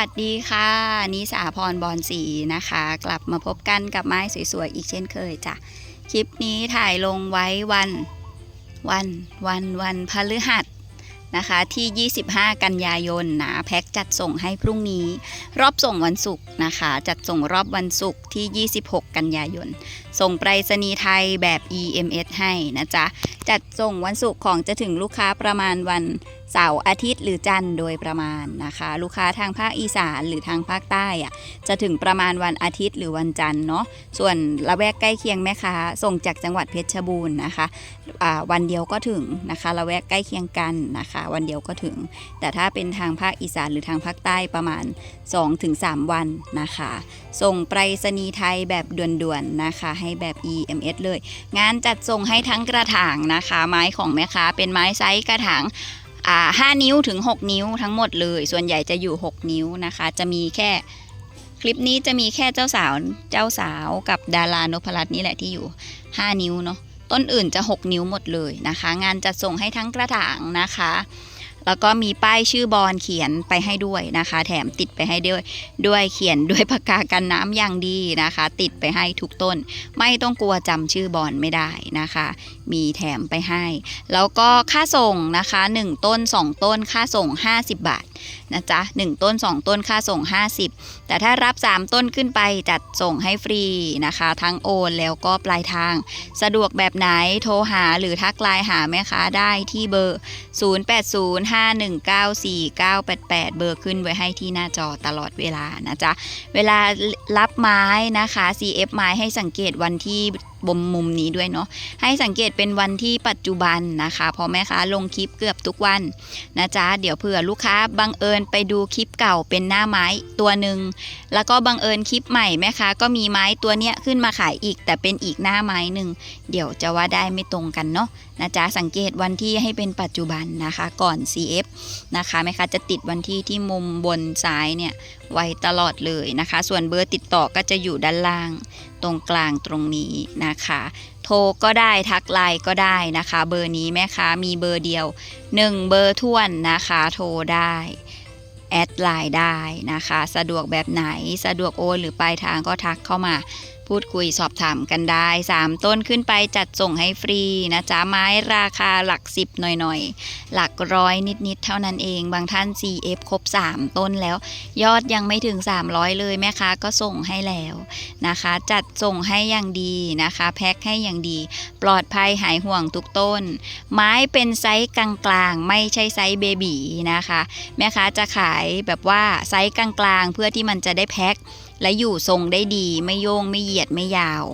วัสดีค่ะ นิสาพรบอลสีนะคะ กลับมาพบกันกับไม้สวยๆ อีกเช่นเคยจ้ะ คลิปนี้ถ่ายลงไว้วัน วันวันวันพฤหัสนะคะ ที่ 25 กันยายนนะแพ็คจัดส่งให้พรุ่งนี้ รอบส่งวันศุกร์นะคะ จัดส่งรอบวันศุกร์ที่ 26 กันยายน ส่งไปรษณีย์ไทยแบบ EMS ให้นะจ๊ะ จัดส่งวันศุกร์ของจะถึงลูกค้าประมาณวัน เสาร์อาทิตย์หรือจันทร์โดยประมาณนะคะ ลูกค้าทางภาคอีสานหรือทางภาคใต้อะจะถึงประมาณวันอาทิตย์หรือวันจันทร์เนาะส่วนละแวกใกล้เคียงแม่ค้าส่งจากจังหวัดเพชรบูรณ์นะคะวันเดียวก็ถึงนะคะละแวกใกล้เคียงกันนะคะ วันเดียวก็ถึง แต่ถ้าเป็นทางภาคอีสานหรือทางภาคใต้ประมาณ 2-3 วันนะคะ ส่งไปรษณีย์ไทยแบบด่วนๆนะคะ ให้แบบ EMS เลย งานจัดส่งให้ทั้งกระถางนะคะ ไม้ของแม่ค้าเป็นไม้ไซส์กระถาง ห้า5นิ้วถึง 6 นิ้วทั้งหมดเลย ส่วนใหญ่จะอยู่ 6 นิ้วนะคะ จะมีแค่คลิปนี้จะมีแค่เจ้าสาวเจ้าสาวกับดารานพรัตน์นี่แหละที่อยู่ 5 นิ้วเนาะต้นอื่นจะ 6 นิ้วหมดเลยนะคะ งานจัดส่งให้ทั้งกระถางนะคะ แล้วก็มีป้ายชื่อบอลเขียนไปให้ด้วยนะคะ แถมติดไปให้ด้วยด้วยเขียนด้วยปากกากันน้ำอย่างดีนะคะ ติดไปให้ทุกต้น ไม่ต้องกลัวจำชื่อบอลไม่ได้นะคะ มีแถมไปให้ แล้วก็ค่าส่งนะคะ 1 ต้น 2 ต้นค่าส่ง 50 บาท นะจ๊ะ1ต้น 2 ต้นค่าส่ง 50 แต่ถ้ารับ 3 ต้นขึ้นไปจัดส่งให้ฟรีนะคะ ทั้งโอนแล้วก็ปลายทาง สะดวกแบบไหนโทรหาหรือทักไลน์หาแม่ค้าได้ที่เบอร์ 0805194988 เบอร์ขึ้นไว้ให้ที่หน้าจอตลอดเวลานะจ๊ะเวลารับไม้นะคะ CF ไม้ให้สังเกตวันที่ บมมุมนี้ด้วยเนาะให้สังเกตเป็นวันที่ปัจจุบันนะคะพอแม่ค้าลงคลิปเกือบทุกวันนะจ๊ะเดี๋ยวเผื่อลูกค้าบังเอิญไปดูคลิปเก่าเป็นหน้าไม้ตัวหนึ่งแล้วก็บังเอิญคลิปใหม่แม่ค้าก็มีไม้ตัวเนี้ยขึ้นมาขายอีก แต่เป็นอีกหน้าไม้หนึ่งเดี๋ยวจะว่าได้ไม่ตรงกันเนาะ นะจ๊ะสังเกตวันที่ให้เป็นปัจจุบันนะคะก่อน CF นะคะแม่ค้าจะติดวันที่ที่มุมบนซ้ายเนี่ยไว้ตลอดเลยนะคะ ส่วนเบอร์ติดต่อก็จะอยู่ด้านล่างตรงกลางตรงนี้นะคะ โทรก็ได้ทักไลน์ก็ได้นะคะ เบอร์นี้แม่ค้ามีเบอร์เดียว 1 เบอร์ท่วนนะคะโทรได้แอดไลน์ได้นะคะ สะดวกแบบไหนสะดวกโอนหรือปลายทางก็ทักเข้ามา พูดคุยสอบถามกันได้ 3 ต้นขึ้นไปจัดส่งให้ฟรีนะจ๊ะไม้ราคาหลัก 10 หน่อยๆ หลักร้อยนิดๆ เท่านั้นเอง บางท่าน CF ครบ 3 ต้นแล้ว ยอดยังไม่ถึง 300 เลยแม่ค้าก็ส่งให้แล้วนะคะ จัดส่งให้อย่างดีนะคะ แพ็คให้อย่างดี ปลอดภัยหายห่วงทุกต้น ไม้เป็นไซส์กลางๆ ไม่ใช่ไซส์เบบีนะคะ แม่ค้าจะขายแบบว่าไซส์กลางๆ เพื่อที่มันจะได้แพ็ค และอยู่ทรงได้ดีไม่โยงไม่เหยียดไม่ยาว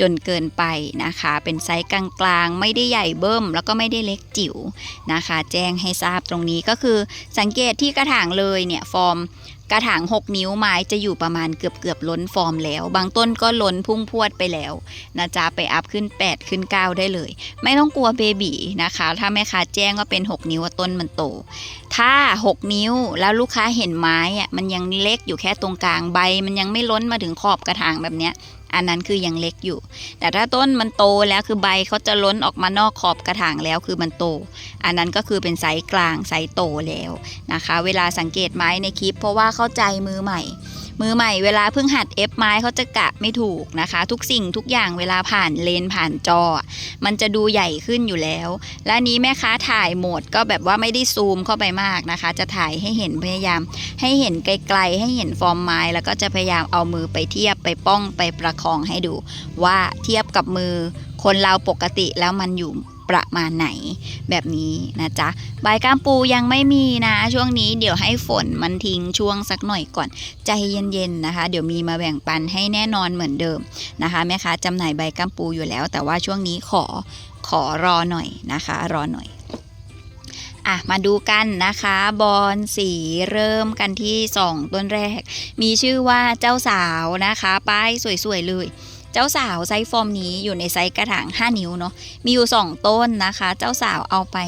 จนเกินไปนะคะ เป็นไซส์กลางๆ ไม่ได้ใหญ่เบิ่มแล้วก็ไม่ได้เล็กจิ๋วนะคะ แจ้งให้ทราบตรงนี้ก็คือสังเกตที่กระถางเลยเนี่ยฟอร์ม กระถาง 6 นิ้วไม้จะอยู่ประมาณเกือบเกือบล้นฟอร์มแล้ว บางต้นก็ล้นพุ่งพวดไปแล้วนะจ๊ะไปอัพขึ้น 8 ขึ้น 9 ได้เลย ไม่ต้องกลัวเบบีนะคะ ถ้าแม่ค้าแจ้งว่าเป็น 6 นิ้วว่าต้นมันโต ถ้า 6 นิ้วแล้วลูกค้าเห็นไม้อะมันยังเล็กอยู่แค่ตรงกลางใบ มันยังไม่ล้นมาถึงขอบกระถางแบบเนี้ยอันนั้นคือยังเล็กอยู่ แต่ถ้าต้นมันโตแล้วคือใบเขาจะล้นออกมานอกขอบกระถางแล้วคือมันโต อันนั้นก็คือเป็นไซส์กลางไซส์โตแล้วนะคะ เวลาสังเกตไม้ในคลิป เพราะว่าเข้าใจมือใหม่ มือใหม่เวลาเพิ่งหัดเอฟไม้เขาจะกะไม่ถูกนะคะ ทุกสิ่งทุกอย่างเวลาผ่านเลนผ่านจอ มันจะดูใหญ่ขึ้นอยู่แล้ว และนี้แม่ค้าถ่ายโหมดก็แบบว่าไม่ได้ซูมเข้าไปมากนะคะ จะถ่ายให้เห็นพยายาม ให้เห็นไกลๆ ให้เห็นฟอร์มไม้แล้วก็จะพยายามเอามือไปเทียบไปป้องไปประคองให้ดู ว่าเทียบกับมือคนเราปกติแล้วมันอยู่ ประมาณไหนแบบนี้นะจ๊ะใบก้ามปูยังไม่มีนะ ช่วงนี้เดี๋ยวให้ฝนมันทิ้งช่วงสักหน่อยก่อน ใจเย็นๆนะคะ เดี๋ยวมีมาแบ่งปันให้แน่นอนเหมือนเดิมนะคะแม่ค้าจำหน่ายใบก้ามปูอยู่แล้ว แต่ว่าช่วงนี้ขอขอรอหน่อยนะคะ รอหน่อยอะมาดูกันนะคะบอลสีเริ่มกันที่ 2 ต้นแรก มีชื่อว่าเจ้าสาวนะคะ ป้ายสวยๆเลย เจ้าสาวไซส์ฟอร์มนี้อยู่ในไซส์กระถาง 5 นิ้วเนาะมีอยู่ 2 ต้นนะคะ เจ้าสาวเอาไป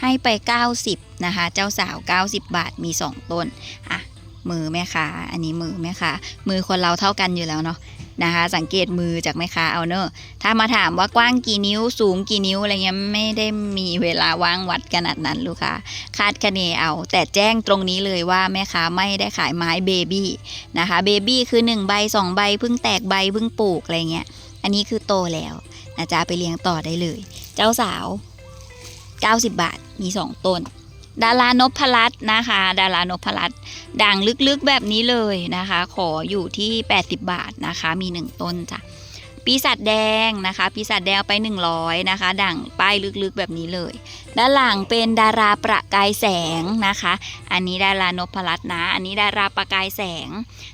ให้ไป 90 นะคะ เจ้าสาว 90 บาทมี 2 ต้น อะ มือแม่ค้าอันนี้มือแม่ค้ามือคนเราเท่ากันอยู่แล้วเนาะ นะคะ สังเกตมือจากแม่ค้าเอาเนอะถ้ามาถามว่ากว้างกี่นิ้วสูงกี่นิ้วอะไรเงี้ยไม่ได้มีเวลาว่างวัดขนาดนั้นลูกค้าคาดคะเนเอา แต่แจ้งตรงนี้เลยว่าแม่ค้าไม่ได้ขายไม้เบบี้นะคะเบบี้คือ1ใบ2ใบเพิ่งแตกใบเพิ่งปลูกอะไรเงี้ยอันนี้คือโตแล้วนะจ๊ะไปเลี้ยงต่อได้เลย เจ้าสาว 90 บาทมี 2 ต้น ดารานพรัตน์นะคะ ดารานพรัตน์ด่างลึกๆแบบนี้เลยนะคะ ขออยู่ที่ 80 บาทนะคะ มี 1 ต้นจ้ะ ปีศาจแดงนะคะ ปีศาจแดงไป 100 นะคะด่างป้ายลึกๆแบบนี้เลย ด้านหลังเป็นดาราประกายแสงนะคะ อันนี้ดารานพรัตน์นะ อันนี้ดาราประกายแสง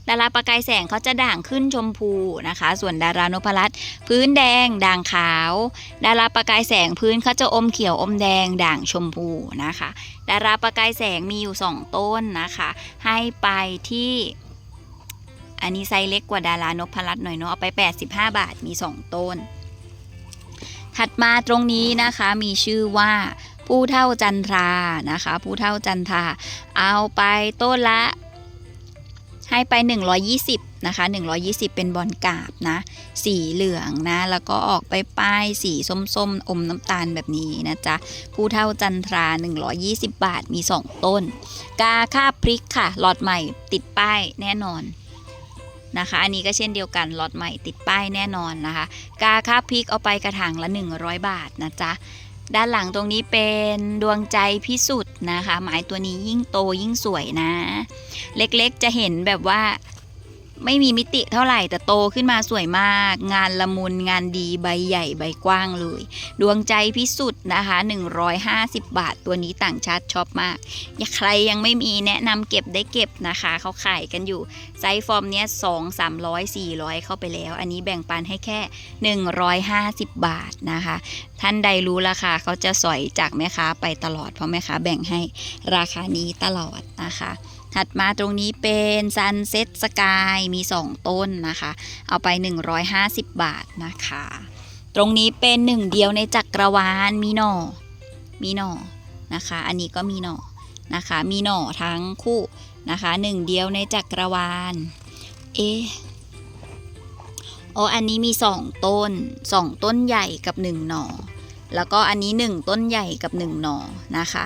ดาราประกายแสงเขาจะด่างขึ้นชมพูนะคะ ส่วนดารานพรัตน์พื้นแดง ด่างขาว ดาราประกายแสงพื้นเขาจะอมเขียวอมแดง ด่างชมพูนะคะ ดาราประกายแสงมีอยู่ 2 ต้นนะคะ ให้ไปที่ อันนี้ไซส์เล็กกว่าดารานพรัตน์หน่อยเนาะเอาไป 85 บาทมี 2 ต้น ถัดมาตรงนี้นะคะมีชื่อว่าผู้เท่าจันทรานะคะ ผู้เท่าจันทราเอาไปต้นละ ให้ไป 120นะคะ120 เป็นบอลกาบนะ สีเหลืองนะ แล้วก็ออกไปป้ายสีส้มๆ อมน้ำตาลแบบนี้นะจ๊ะ ผู้เท่าจันทรา 120 บาทมี 2 ต้น กาค่าพริกค่ะ หลอดใหม่ติดป้ายแน่นอน นะคะ อันนี้ก็เช่นเดียวกันหลอดใหม่ติดป้ายแน่นอนนะคะ กาค่าพริกเอาไปกระถางละ 100 บาทนะจ๊ะด้านหลังตรงนี้เป็นดวงใจพิสุทธิ์นะคะ หมายตัวนี้ยิ่งโตยิ่งสวยนะ เล็กๆจะเห็นแบบว่า ไม่มีมิติเท่าไหร่แต่โตขึ้นมาสวยมาก งานละมุนงานดีใบใหญ่ใบกว้างเลย ดวงใจพิสุทธิ์นะคะ 150 บาท ตัวนี้ต่างชาติชอบมากอย่าใครยังไม่มีแนะนำเก็บได้เก็บนะคะ เขาขายกันอยู่ ไซส์ฟอร์มเนี้ย2 300 400เข้าไปแล้ว อันนี้แบ่งปันให้แค่ 150 บาทนะคะ ท่านใดรู้ราคาเขาจะสอยจากแม่ค้าไปตลอดเพราะแม่ค้าแบ่งให้ราคานี้ตลอดนะคะ ถัดมาตรงนี้เป็นซันเซ็ตสกายมี 2 ต้นนะคะ เอาไป 150 บาทนะคะ ตรงนี้เป็นหนึ่งเดียวในจักรวาลมีหน่อ มีหน่อนะคะ อันนี้ก็มีหน่อนะคะ มีหน่อทั้งคู่นะคะหนึ่งเดียวในจักรวาล เอะอ๋ออันนี้มีสองต้นสองต้นใหญ่กับหนึ่งหน่อ แล้วก็อันนี้หนึ่งต้นใหญ่กับหนึ่งหน่อนะคะ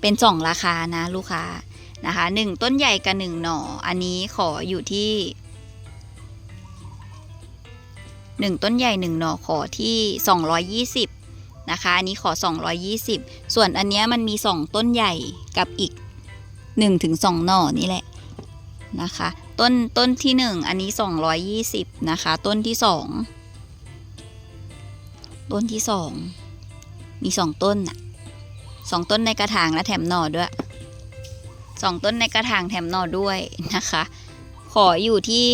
เป็นสองราคานะลูกค้า นะคะหนึ่งต้นใหญ่กับหนึ่งหน่อ อันนี้ขออยู่ที่หนึ่งต้นใหญ่หนึ่งหน่อขอที่สองร้อยยี่สิบนะคะ อันนี้ขอสองร้อยยี่สิบส่วนอันเนี้ยมันมีสองต้นใหญ่กับอีกหนึ่งถึงสองหน่อนี่แหละนะคะ ต้นต้นที่หนึ่งอันนี้สองร้อยยี่สิบนะคะ ต้นที่สองต้นที่สองมีสองต้นน่ะสองต้นในกระถางและแถมหน่อด้วย สองต้นในกระถางแถมหน่อด้วยนะคะ ขออยู่ที่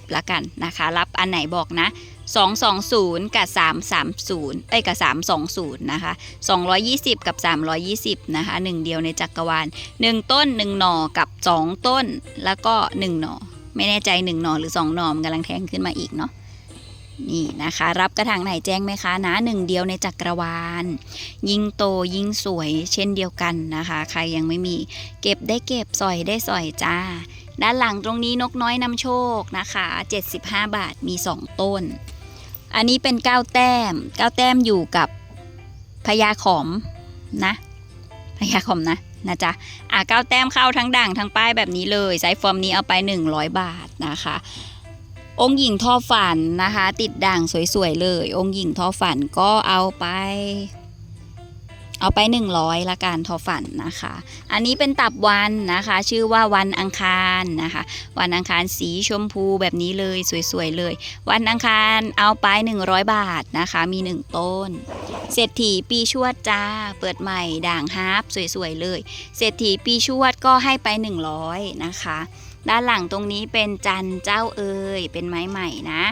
320ละกันนะคะ รับอันไหนบอกนะ 220 กับ 330 เอ้ยกับ 320 นะคะ 220 กับ 320 นะคะหนึ่งเดียวในจักรวาล 1 ต้น 1 หน่อกับ 2 ต้นแล้วก็ 1 หน่อ ไม่แน่ใจ 1 หน่อหรือ 2 หน่อมันกำลังแทงขึ้นมาอีกเนาะ นี่นะคะ รับกระถางไหนแจ้งไหมคะนะหนึ่งเดียวในจักรวาล ยิ่งโตยิ่งสวยเช่นเดียวกันนะคะ ใครยังไม่มีเก็บได้เก็บสอยได้สอยจ้า ด้านหลังตรงนี้นกน้อยนำโชคนะคะ 75 บาทมี 2 ต้น อันนี้เป็น9แต้ม9แต้มอยู่กับพญาขอมนะพญาขอมนะนะจ๊ะอะ9แต้มเข้าทั้งด่างทั้งป้ายแบบนี้เลยไซส์ฟอร์มนี้เอาไป 100 บาทนะคะ องค์หญิงทอฝันนะคะ ติดด่างสวยๆเลย องค์หญิงทอฝันก็เอาไป เอาไป 100ละกันทอฝันนะคะ อันนี้เป็นตับวันนะคะ ชื่อว่าวันอังคารนะคะ วันอังคารสีชมพูแบบนี้เลยสวยๆเลย วันอังคารเอาไป 100 บาทนะคะ มี 1 ต้น เศรษฐีปีชวดจ้าเปิดใหม่ด่างฮาร์ปสวยๆเลย เศรษฐีปีชวดก็ให้ไป 100นะคะ ด้านหลังตรงนี้เป็นจันเจ้าเอ่ยเป็นไม้ใหม่นะ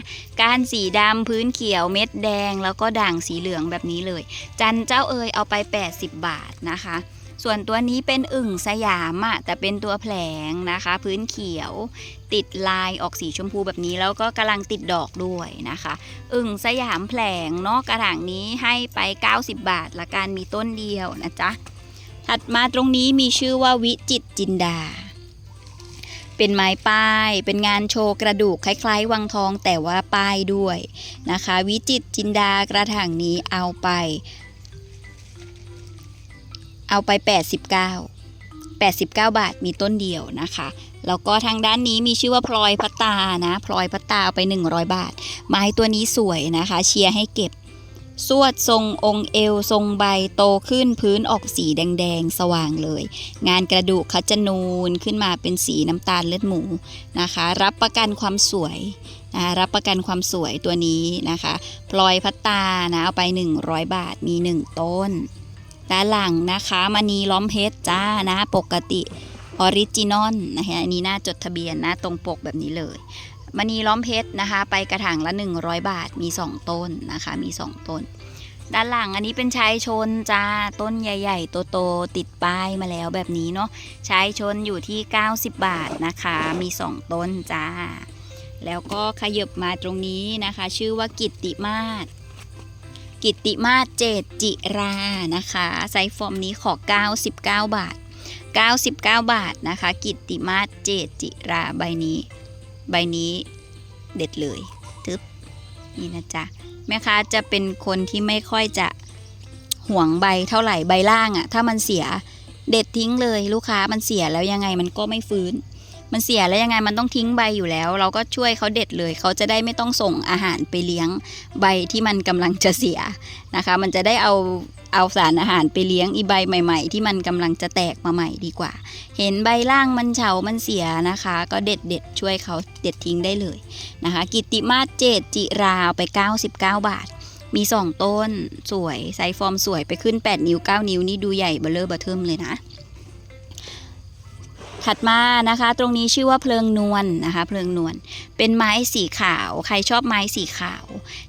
การสีดำพื้นเขียวเม็ดแดง แล้วก็ด่างสีเหลืองแบบนี้เลย จันเจ้าเอ่ยเอาไป 80 บาทนะคะ ส่วนตัวนี้เป็นอึ่งสยามอะแต่เป็นตัวแผลงนะคะ พื้นเขียวติดลายออกสีชมพูแบบนี้แล้วก็กำลังติดดอกด้วยนะคะ อึ่งสยามแผลงเนาะกระถางนี้ให้ไป 90 บาทละกันมีต้นเดียวนะจ๊ะถัดมาตรงนี้มีชื่อว่าวิจิตจินดา เป็นไม้ป้าย เป็นงานโชว์กระดูกคล้ายๆ วังทองแต่ว่าป้ายด้วยนะคะ วิจิตจินดากระถางนี้เอาไป เอาไป 89 89 บาทมีต้นเดียวนะคะ แล้วก็ทางด้านนี้มีชื่อว่าพลอยพัตานะ พลอยพัตตาเอาไป 100 บาท ไม้ตัวนี้สวยนะคะ เชียร์ให้เก็บ สวดทรงองค์เอวทรงใบโตขึ้นพื้นออกสีแดงๆ สว่างเลย งานกระดูกคัจนูนขึ้นมาเป็นสีน้ำตาลเลือดหมูนะคะ รับประกันความสวยนะรับประกันความสวยตัวนี้นะคะพลอยพัตตานะเอาไป 100 บาทมี 1 ต้นด้านหลังนะคะมณีล้อมเพชรจ้านะปกติออริจินอลนะคะอันนี้หน้าจดทะเบียนน้าตรงปกแบบนี้เลย มณีล้อมเพชรนะคะ ไปกระถางละ 100 บาทมี 2 ต้นนะคะ มี 2 ต้น ด้านหลังอันนี้เป็นชายชนจ้าต้นใหญ่ๆโตๆติดป้ายมาแล้วแบบนี้เนาะชายชนอยู่ที่ 90 บาทนะคะ มี 2 ต้นจ้า แล้วก็ขยบมาตรงนี้นะคะ ชื่อว่ากิตติมาศกิตติมาศเจตจิรานะคะไซฟอร์มนี้ขอ 99 บาท 99 บาทนะคะ กิตติมาศเจตจิราใบนี้ ใบนี้เด็ดเลยทึบนี่นะจ๊ะแม่ค้าจะเป็นคนที่ไม่ค่อยจะห่วงใบเท่าไหร่ใบล่างอะถ้ามันเสียเด็ดทิ้งเลยลูกค้ามันเสียแล้วยังไงมันก็ไม่ฟื้น มันเสียแล้วยังไงมันต้องทิ้งใบอยู่แล้ว เราก็ช่วยเขาเด็ดเลย เขาจะได้ไม่ต้องส่งอาหารไปเลี้ยงใบที่มันกำลังจะเสียนะคะ มันจะได้เอาเอาสารอาหารไปเลี้ยงอีใบใหม่ ๆ ที่มันกำลังจะแตกมาใหม่ดีกว่า เห็นใบล่างมันเฉา มันเสียนะคะ ก็เด็ดเด็ดช่วยเขาเด็ดทิ้งได้เลยนะคะ กิตติมาศเจตจิราเอาไป 99 บาท มี 2 ต้นสวยไซส์ฟอร์มสวยไปขึ้น 8 นิ้ว 9 นิ้วนี่ดูใหญ่เบลเลอร์เบอร์เทิมเลยนะ ถัดมานะคะ ตรงนี้ชื่อว่าเพลิงนวลนะคะ เพลิงนวลเป็นไม้สีขาว ใครชอบไม้สีขาว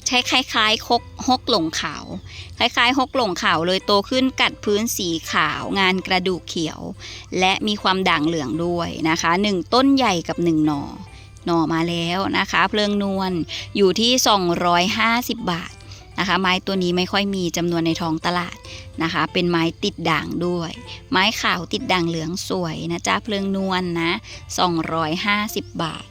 ใช้คล้ายๆคกฮกหลงขาว คล้ายๆฮกหลงขาวเลยโตขึ้นกัดพื้นสีขาว งานกระดูกเขียว และมีความด่างเหลืองด้วยนะคะหนึ่งต้นใหญ่กับหนึ่งหน่อหน่อมาแล้วนะคะ เพลิงนวลอยู่ที่ 250 บาท นะคะ ไม้ตัวนี้ไม่ค่อยมีจำนวนในท้องตลาดนะคะ เป็นไม้ติดด่างด้วย ไม้ขาวติดด่างเหลืองสวยนะจ๊ะเพลิงนวลนะ250 บาท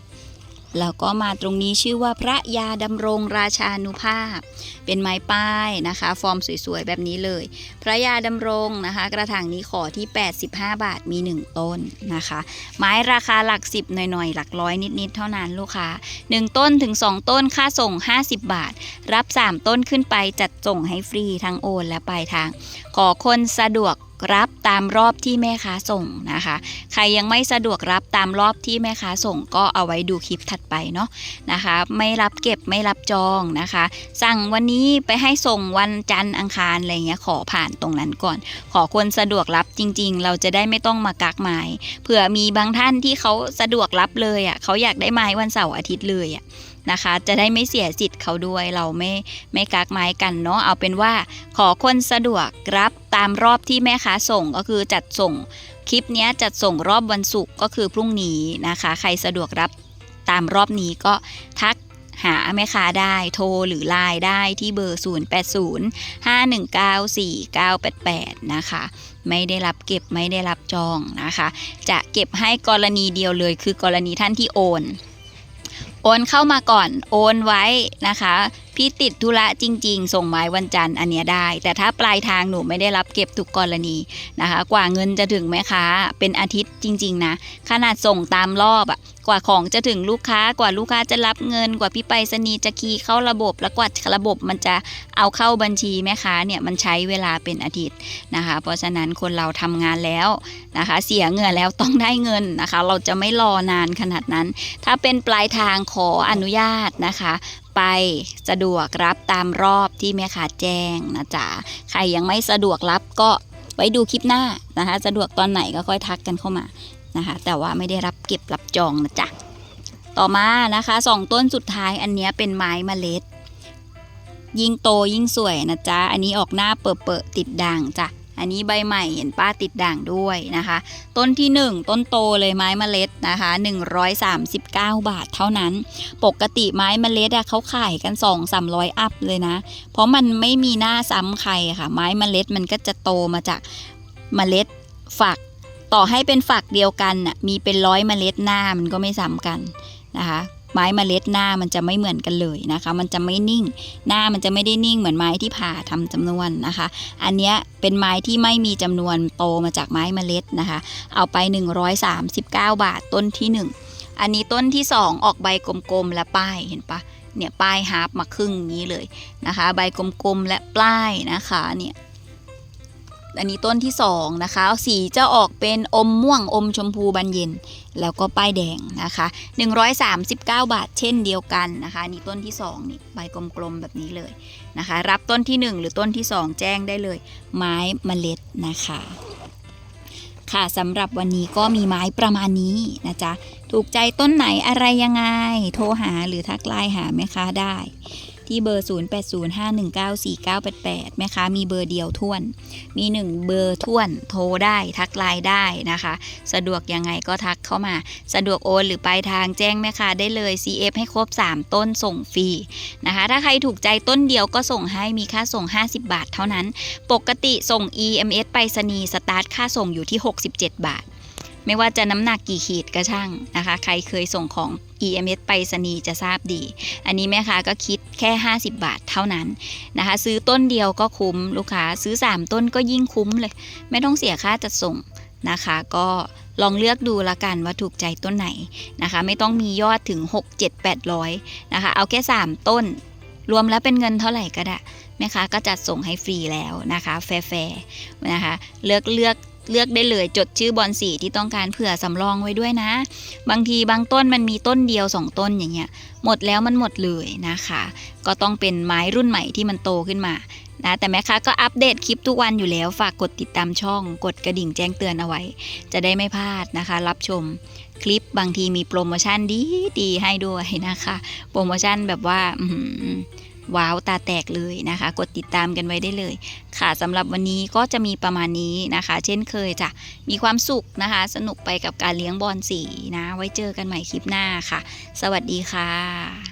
แล้วก็มาตรงนี้ชื่อว่าพระยาดำรงราชานุภาพ เป็นไม้ป้ายนะคะ ฟอร์มสวยๆ แบบนี้เลย พระยาดำรงนะคะ กระถางนี้ขอที่ 85 บาทมี 1 ต้นนะคะ ไม้ราคาหลัก 10 หน่อยๆ หลักร้อยนิดๆ เท่านั้นลูกค้า 1 ต้นถึง 2 ต้นค่าส่ง 50 บาท รับ 3 ต้นขึ้นไปจัดส่งให้ฟรีทั้งโอนและปลายทาง ขอคนสะดวก รับตามรอบที่แม่ค้าส่งนะคะ ใครยังไม่สะดวกรับตามรอบที่แม่ค้าส่งก็เอาไว้ดูคลิปถัดไปเนาะนะคะ ไม่รับเก็บไม่รับจองนะคะ สั่งวันนี้ไปให้ส่งวันจันทร์อังคารอะไรเงี้ยขอผ่านตรงนั้นก่อน ขอคนสะดวกรับจริง ๆ เราจะได้ไม่ต้องมากักไม้เผื่อมีบางท่านที่เขาสะดวกรับเลยอะเขาอยากได้ไม้วันเสาร์อาทิตย์เลยอะ นะคะ จะได้ไม่เสียสิทธิ์เขาด้วยเราไม่ไม่กักไม้กันเนาะเอาเป็นว่าขอคนสะดวกรับตามรอบที่แม่ค้าส่งก็คือจัดส่งคลิปนี้จัดส่งรอบวันศุกร์ก็คือพรุ่งนี้นะคะ ใครสะดวกรับตามรอบนี้ก็ทักหาแม่ค้าได้โทรหรือไลน์ได้ที่เบอร์ 0805194988 นะคะ ไม่ได้รับเก็บไม่ได้รับจองนะคะ จะเก็บให้กรณีเดียวเลย คือกรณีท่านที่โอน โอนเข้ามาก่อนโอนไว้นะคะพี่ติดธุระจริง ๆ ส่งไม้วันจันทร์อันเนี้ยได้ แต่ถ้าปลายทางหนูไม่ได้รับเก็บทุกกรณีนะคะ กว่าเงินจะถึงแม่ค้าเป็นอาทิตย์จริง ๆ นะ ขนาดส่งตามรอบอะกว่าของจะถึงลูกค้ากว่าลูกค้าจะรับเงิน กว่าพี่ไปรษณีย์จะคีย์เข้าระบบ แล้วกว่าระบบมันจะเอาเข้าบัญชีแม่ค้าเนี่ยมันใช้เวลาเป็นอาทิตย์นะคะ เพราะฉะนั้นคนเราทำงานแล้วนะคะ เสียเงินแล้วต้องได้เงินนะคะ เราจะไม่รอนานขนาดนั้น ถ้าเป็นปลายทางขออนุญาตนะคะ ไปสะดวกรับตามรอบที่แม่ค้าแจ้งนะจ๊ะใครยังไม่สะดวกรับก็ไว้ดูคลิปหน้านะคะสะดวกตอนไหนก็ค่อยทักกันเข้ามานะคะแต่ว่าไม่ได้รับเก็บรับจองนะจ๊ะต่อมานะคะสองต้นสุดท้ายอันนี้เป็นไม้เมล็ด ยิ่งโตยิ่งสวยนะจ๊ะอันนี้ออกหน้าเปิดเปิดติดด่างจ้ะ อันนี้ใบใหม่เห็นป้าติดด่างด้วยนะคะ ต้นที่ 1 ต้นโตเลยไม้เมล็ดนะคะ 139 บาทเท่านั้น ปกติไม้เมล็ดอะเขาขายกัน 2 300 อัพเลยนะ เพราะมันไม่มีหน้าซ้ำใครค่ะ ไม้เมล็ดมันก็จะโตมาจากเมล็ดฝัก ต่อให้เป็นฝักเดียวกันน่ะมีเป็นร้อยเมล็ดหน้ามันก็ไม่ซ้ำกันนะคะ ไม้เมล็ดหน้ามันจะไม่เหมือนกันเลยนะคะ มันจะไม่นิ่ง หน้ามันจะไม่ได้นิ่งเหมือนไม้ที่ผ่าทำจำนวนนะคะ อันเนี้ยเป็นไม้ที่ไม่มีจำนวนโตมาจากไม้เมล็ดนะคะ เอาไป 139 บาทต้นที่ 1 อันนี้ต้นที่ 2 ออกใบกลมๆและป้ายเห็นปะเนี่ยป้ายฮาร์ปมาครึ่งอย่างนี้เลยนะคะ ใบกลมๆและปลายนะคะเนี่ย อันนี้ต้นที่2นะคะสีจะออกเป็นอมม่วงอมชมพูบานเย็น แล้วก็ป้ายแดงนะคะ 139 บาทเช่นเดียวกันนะคะนนี่ต้นที่2นี่ใบกลมๆแบบนี้เลยนะคะ รับต้นที่ 1 หรือต้นที่ 2 แจ้งได้เลย ไม้เมล็ดนะคะค่ะสำหรับวันนี้ก็มีไม้ประมาณนี้นะจ๊ะ ถูกใจต้นไหนอะไรยังไง โทรหาหรือทักไลน์หาแม่ค้าได้ ที่เบอร์ 0805194988 แม่ค้ามีเบอร์เดียวท่วน มี 1 เบอร์ท่วน โทรได้ทักไลน์ได้นะคะ สะดวกยังไงก็ทักเข้ามา สะดวกโอนหรือปลายทางแจ้งแม่ค้าได้เลย CF ให้ครบ 3 ต้นส่งฟรีนะคะ ถ้าใครถูกใจต้นเดียวก็ส่งให้มีค่าส่ง 50 บาทเท่านั้น ปกติส่ง EMS ไปรษณีย์สตาร์ทค่าส่งอยู่ที่ 67 บาท ไม่ว่าจะน้ำหนักกี่ขีดก็ช่างนะคะ ใครเคยส่งของ EMS ไปรษณีย์จะทราบดี อันนี้แม่ค้าก็คิดแค่ 50 บาทเท่านั้นนะคะ ซื้อต้นเดียวก็คุ้มลูกค้า ซื้อ 3 ต้นก็ยิ่งคุ้มเลย ไม่ต้องเสียค่าจัดส่งนะคะ ก็ลองเลือกดูละกันว่าถูกใจต้นไหนนะคะ ไม่ต้องมียอดถึง 6 7 800นะคะ เอาแค่ 3 ต้น รวมแล้วเป็นเงินเท่าไหร่ก็ได้แม่ค้าก็จัดส่งให้ฟรีแล้วนะคะ แฟร์ๆนะคะ เลือกเลือก เลือกได้เลยจดชื่อบอลสีที่ต้องการเผื่อสำรองไว้ด้วยนะ บางทีบางต้นมันมีต้นเดียว 2 ต้นอย่างเงี้ยหมดแล้วมันหมดเลยนะคะ ก็ต้องเป็นไม้รุ่นใหม่ที่มันโตขึ้นมานะแต่แม่ค้าก็อัปเดตคลิปทุกวันอยู่แล้ว ฝากกดติดตามช่อง กดกระดิ่งแจ้งเตือนเอาไว้ จะได้ไม่พลาดนะคะ รับชมคลิปบางทีมีโปรโมชั่นดีดีให้ด้วยนะคะ โปรโมชั่นแบบว่าอื ว้าวตาแตกเลยนะคะ กดติดตามกันไว้ได้เลย ค่ะสำหรับวันนี้ก็จะมีประมาณนี้นะคะ เช่นเคยจ้ะมีความสุขนะคะ สนุกไปกับการเลี้ยงบอลสีนะ ไว้เจอกันใหม่คลิปหน้าค่ะ สวัสดีค่ะ